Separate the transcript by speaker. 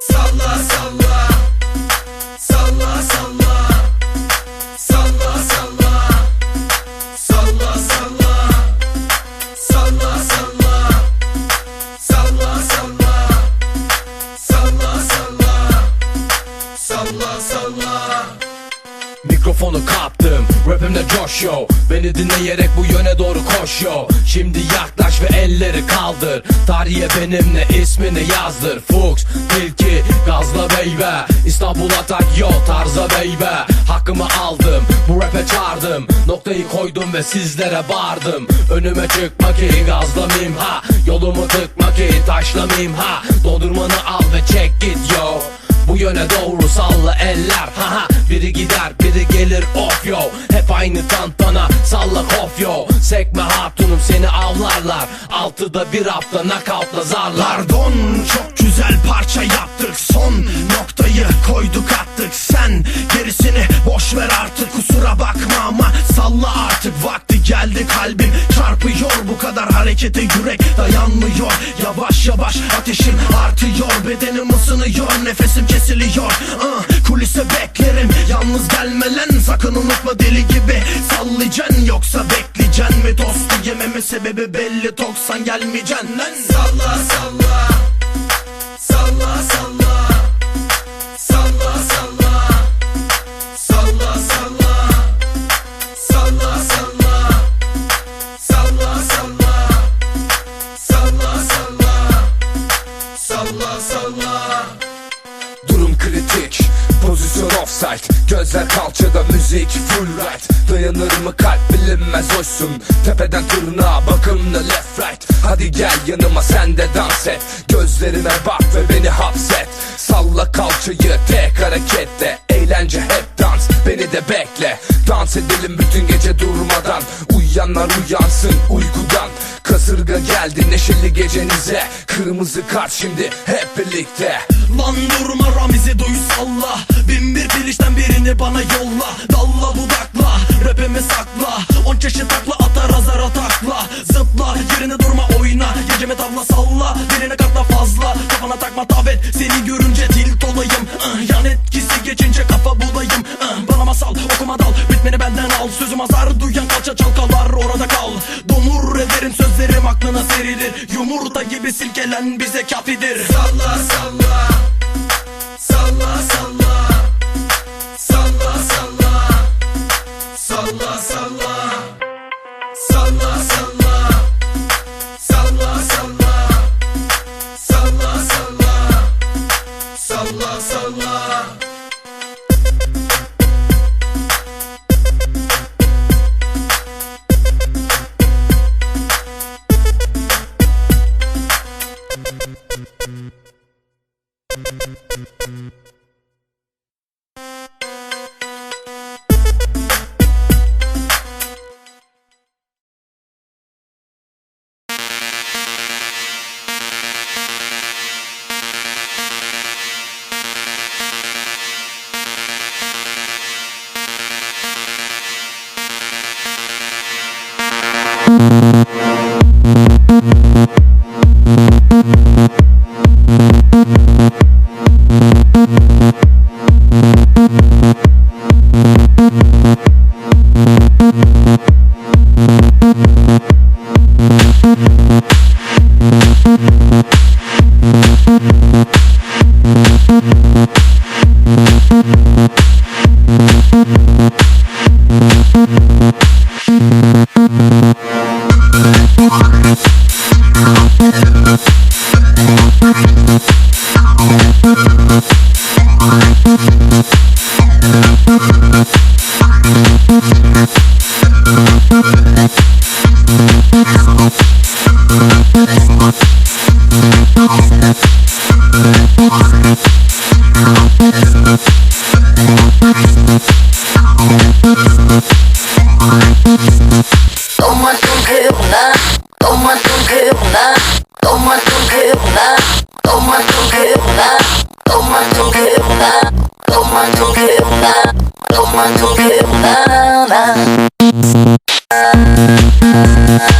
Speaker 1: Salla salla
Speaker 2: Mikrofonu kaptım. Rapimde coş yo. Beni dinleyerek bu yöne doğru koş yo. Şimdi yaklaş ve elleri kaldır. Tarihe benimle ismini yazdır. Fuchs, Tilki, Gazla Beybe. İstanbul'a tak yo tarza beybe. Hakkımı aldım bu rap'e çağırdım. Noktayı koydum ve sizlere bağırdım. Önüme çıkma ki gazlamayayım ha. Yolumu tıkma ki taşlamayayım ha. Dondurmanı al ve çek git yo. Bu yöne doğru salla eller haha Biri gider gelir of yo. Hep aynı tantana salla kof yo. Sekme hatunum seni avlarlar. Altıda bir hafta knockoutla zarlar.
Speaker 3: Pardon çok güzel parça yaptık. Son noktayı koyduk attık. Sen gerisini boş ver artık Kusura bakma ama salla artık. Vakti geldi kalbim çarpıyor. Bu kadar harekete yürek dayanmıyor. Yavaş yavaş ateşim artıyor. Bedenim ısınıyor nefesim kesiliyor. Ah, Kulise beklerim Sakın unutma deli gibi sallayacaksın. Yoksa bekleyeceksin mi? Tostu yememe sebebi belli. Toksan gelmeyeceksin.
Speaker 1: Salla Salla
Speaker 2: Offside Gözler kalçada müzik full right. Dayanır mı kalp bilinmez hoşsun Tepeden tırnağa bakımlı left right. Hadi gel yanıma sen de dans et. Gözlerime bak ve beni hapset. Salla kalçayı tek hareketle. Eğlence hep dans beni de bekle. Dans edelim bütün gece durmadan. Uyuyanlar uyansın uykudan. Kasırga geldi neşeli gecenize. Kırmızı kart şimdi hep birlikte.
Speaker 3: Lan durma Ramiz'i duy salla. Bin bir bilişten birini bana yolla Dalla budakla rapimi sakla. On çeşit takla atar azara takla Zıpla yerine durma oyna. Geceme tavla salla Birine katla fazla. Kafana takma tavet Seni görünce tilt olayım Yan etkisi geçince kafa bulayım. Bana masal okuma dal Bitmeni benden al. Sözüm azar duyan kalça çalkalar orada kal. Donur ederim sözlerim aklına serilir. Yumurta gibi silkelen bize kafidir.
Speaker 1: Salla Salla Thank I don't want to mad at
Speaker 4: me.